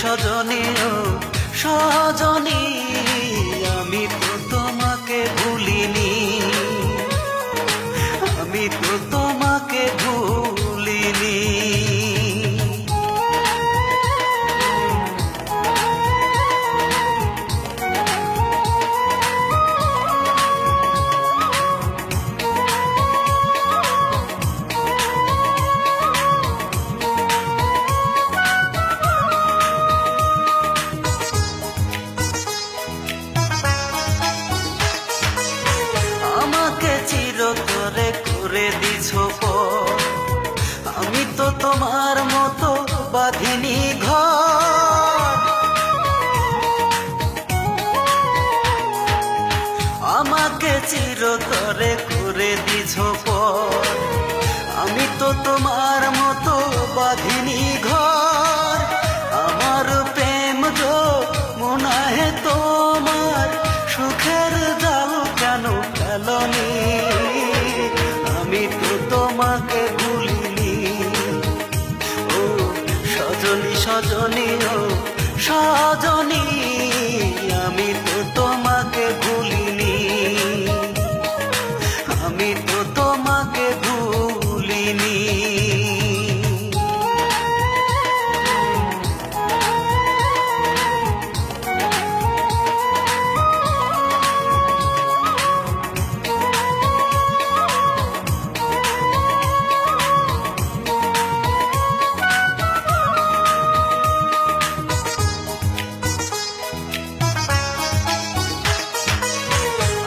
সজনী সজনী বাঁধিনি ঘর। আমাকে চিরতরে করে দিছ পর। আমি তো তোমার মতো বাঁধিনি ঘর। আমার প্রেম তো মনে তোমার। সুখের জাল কেন ফেলনি? আমি তো তোমাকে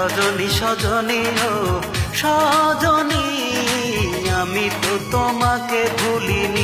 সজনী সজনী ও সজনী আমি তো তোমাকে ভুলিনি।